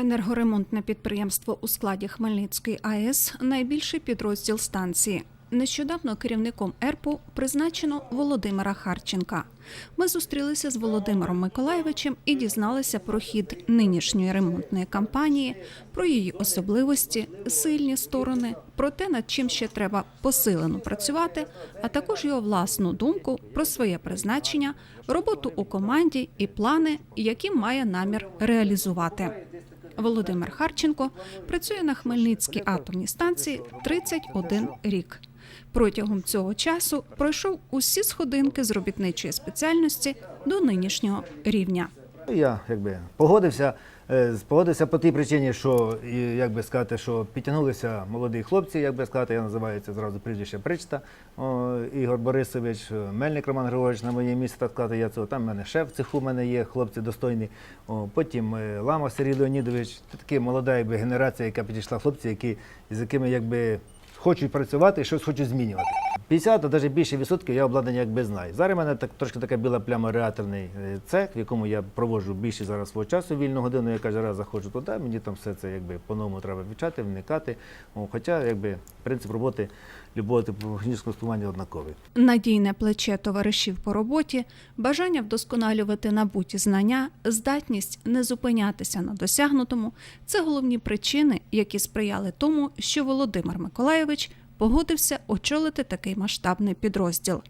Енергоремонтне підприємство у складі Хмельницької АЕС найбільший підрозділ станції. Нещодавно керівником ЕРПу призначено Володимира Харченка. Ми зустрілися з Володимиром Миколаєвичем і дізналися про хід нинішньої ремонтної кампанії, про її особливості, сильні сторони, про те, над чим ще треба посилено працювати, а також його власну думку про своє призначення, роботу у команді і плани, які має намір реалізувати. Володимир Харченко працює на Хмельницькій атомній станції 31 рік. Протягом цього часу пройшов усі сходинки з робітничої спеціальності до нинішнього рівня. Я якби погодився, е, погодився по тій причині, що як би сказати, що підтягнулися молоді хлопці, як би сказати, я називаю це зразу прізвище Причта, Ігор Борисович, е, Мельник Роман Григорович на моє місце, так сказати, я цього там мене шеф цеху в мене є, хлопці достойні. О, потім е, Лама Сергій Леонідович, це така молода якби, генерація, яка підійшла хлопці, які, з якими якби хочуть працювати і щось хочуть змінювати. 50, а навіть більше відсотків я обладнання якби знаю. Зараз в мене так трошки така біла пляма реакторний е, цех, в якому я проводжу більше зараз свого часу вільну годину. Я кожен раз заходжу туди, мені там все це якби по-новому треба вивчати, вникати. Хоча якби принцип роботи любого технічного спілкування однаковий. Надійне плече товаришів по роботі, бажання вдосконалювати набуті знання, здатність не зупинятися на досягнутому це головні причини, які сприяли тому, що Володимир Миколаєвич погодився очолити такий масштабний підрозділ.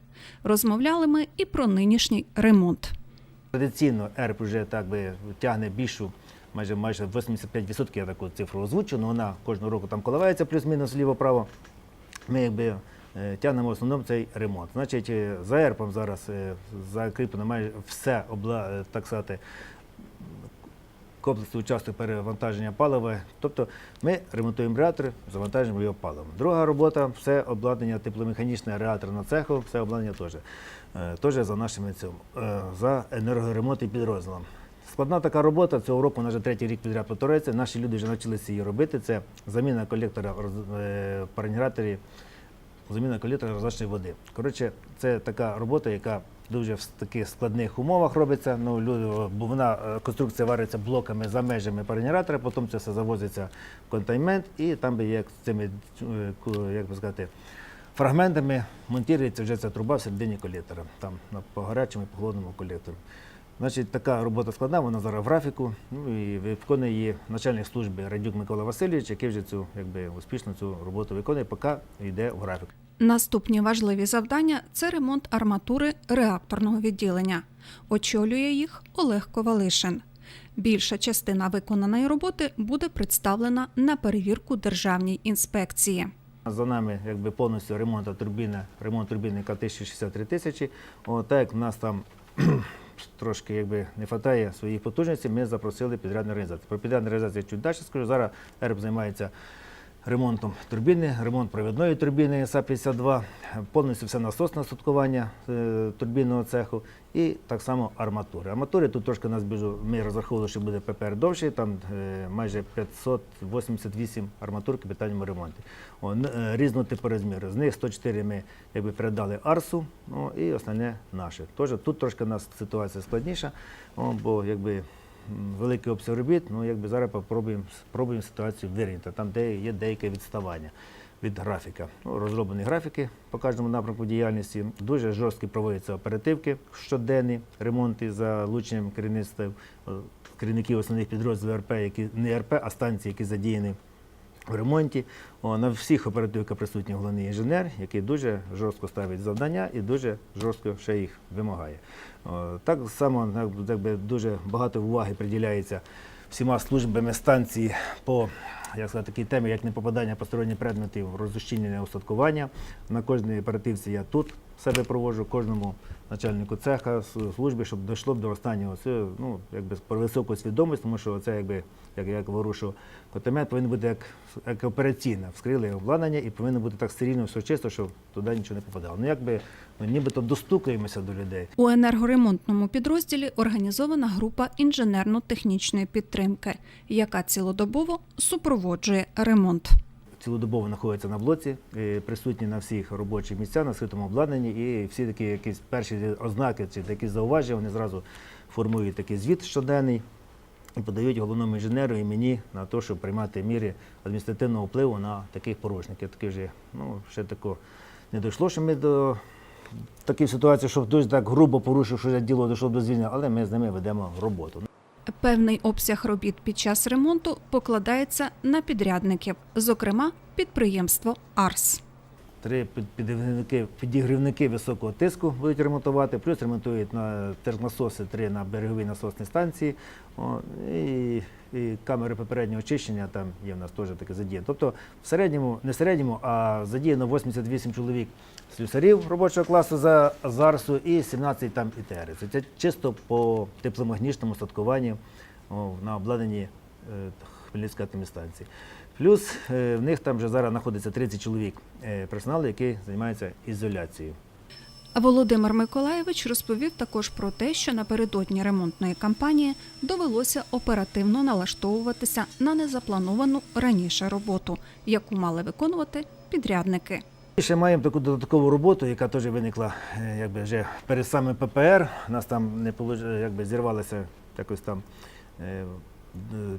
Розмовляли ми і про нинішній ремонт. Традиційно ЕРП вже так би тягне більшу, майже майже 85% я таку цифру озвучу, але вона кожного року там коливається плюс-мінус ліво-право. Ми якби е, тягнемо в основному цей ремонт. Значить, е, за ЕРПом зараз е, закріплено майже все обла, так сказати, комплексний участок перевантаження палива. Тобто ми ремонтуємо реактори, завантажуємо його паливом. Друга робота все обладнання тепломеханічне реакторного цеху, все обладнання теж. Е, Теж за нашими цим, е, за енергоремонт і підрозділом. Складна така робота цього року, вже третій рік підряд повторюється. Наші люди вже навчилися її робити. Це заміна колектора е, в парогенераторі, заміна колектора розлачної води. Коротше, це така робота, яка дуже в таких складних умовах робиться. Ну, люди, бо вона е, конструкція вариться блоками за межами парогенератора, потім це все завозиться в контейнмент, і там з цими е, як би сказати. Фрагментами монтується вже ця труба всередині колектора, там по гарячому і по холодному колектору. Значить, така робота складна, вона зараз в графіку. Ну і виконує її начальник служби Радюк Микола Васильович, який вже цю якби успішно цю роботу виконує, поки йде в графік. Наступні важливі завдання це ремонт арматури реакторного відділення. Очолює їх Олег Ковалишин. Більша частина виконаної роботи буде представлена на перевірку державній інспекції. За нами якби повністю ремонт турбіни, ремонт турбіни К-1063 тисячі. Так як в нас там трошки якби не вистачає своїх потужностей, ми запросили підрядну організацію. Про підрядну організацію чуть далі скажу. Зараз ЕРП займається ремонтом турбіни, ремонт провідної турбіни СА-52, повністю все насосне устаткування е, турбінного цеху і так само арматури. Арматури тут трошки нас біжу, ми розраховували, що буде ППР довший, там е, майже 588 арматур капітальному ремонті. Е, різного типу розміру. З них 104 ми якби, передали Арсу, ну, і остальне наше. Тож, тут трошки у нас ситуація складніша, бо якби великий обсяг робіт, ну якби зараз попробуємо спробуємо ситуацію вирівняти, там де є деяке відставання від графіка. Ну, розроблені графіки по кожному напрямку діяльності. Дуже жорсткі проводяться оперативки, щоденні ремонти за залученням керівництва е, керівників основних підрозділів РП, які не РП, а станції, які задіяні в ремонті. О, на всіх оперативках присутній головний інженер, який дуже жорстко ставить завдання і дуже жорстко ще їх вимагає. О, так само так якби, дуже багато уваги приділяється всіма службами станції по як сказати, такій темі, як непопадання посторонніх предметів, розущінення устаткування. На кожній оперативці я тут себе проводжу, кожному начальнику цеха, с- службі, щоб дійшло б до останнього. Це ну, якби про високу свідомість, тому що це якби, як я говорю, що котемет повинен бути як, як операційне, вскрили обладнання і повинно бути так стерильно, все чисто, щоб туди нічого не попадало. Ну якби ну, нібито достукаємося до людей. У енергоремонтному підрозділі організована група інженерно-технічної підтримки, яка цілодобово супроводжує ремонт. цілодобово знаходяться на блоці, е, присутні на всіх робочих місцях, на скритому обладнанні, і всі такі якісь перші ознаки чи такі зауваження, вони зразу формують такий звіт щоденний. і подають головному інженеру і мені на те, щоб приймати міри адміністративного впливу на таких порушників. Таки вже ну, ще тако не дійшло, що ми до такої ситуації, що хтось так грубо порушив, що діло дійшло до звільнення, але ми з ними ведемо роботу. Певний обсяг робіт під час ремонту покладається на підрядників, зокрема підприємство Арс. Три під- підігрівники, підігрівники високого тиску будуть ремонтувати, плюс ремонтують на термососи три на береговій насосній станції. О, і, і камери попереднього очищення там є в нас теж таке задіяно. Тобто в середньому, не в середньому, а задіяно 88 чоловік слюсарів робочого класу за ЗАРСу і 17 там ІТР. Це чисто по тепломагнічному статкуванню о, на обладнанні е, Хмельницької атомстанції. Плюс е, в них там вже зараз знаходиться 30 чоловік е, персоналу, який займається ізоляцією. Володимир Миколаєвич розповів також про те, що напередодні ремонтної кампанії довелося оперативно налаштовуватися на незаплановану раніше роботу, яку мали виконувати підрядники. І ще маємо таку додаткову роботу, яка теж виникла е, якби вже перед самим ППР. У нас там не якби зірвалося якось там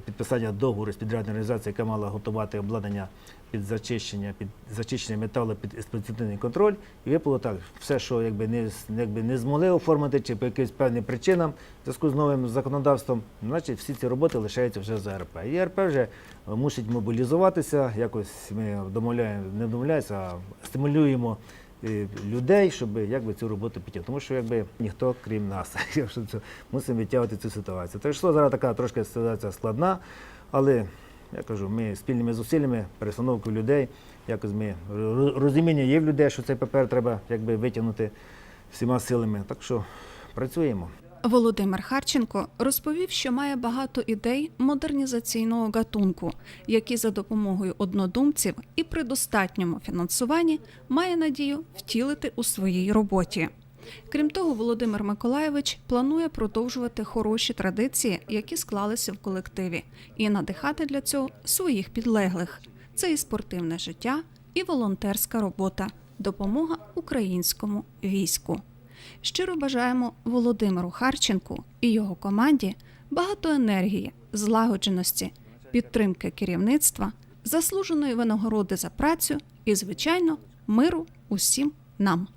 підписання договору з підрядною організацією, яка мала готувати обладнання під зачищення, під зачищення металу під експлуатаційний контроль. І випало так, все, що якби не, якби не змогли оформити чи по якимось певним причинам в зв'язку з новим законодавством, значить всі ці роботи лишаються вже за РП. І РП вже е, мусить мобілізуватися, якось ми домовляємо, не домовляємося, а стимулюємо е, людей, щоб якби цю роботу підтягнути. Тому що якби ніхто крім нас, мусимо відтягувати цю ситуацію. Так що зараз така трошки ситуація складна, але я кажу, ми спільними зусиллями, перестановкою людей, якось ми розуміння є в людей, що цей папер треба якби витягнути всіма силами. Так що працюємо. Володимир Харченко розповів, що має багато ідей модернізаційного гатунку, які за допомогою однодумців і при достатньому фінансуванні має надію втілити у своїй роботі. Крім того, Володимир Миколаєвич планує продовжувати хороші традиції, які склалися в колективі, і надихати для цього своїх підлеглих. Це і спортивне життя, і волонтерська робота, допомога українському війську. Щиро бажаємо Володимиру Харченку і його команді багато енергії, злагодженості, підтримки керівництва, заслуженої винагороди за працю і, звичайно, миру усім нам.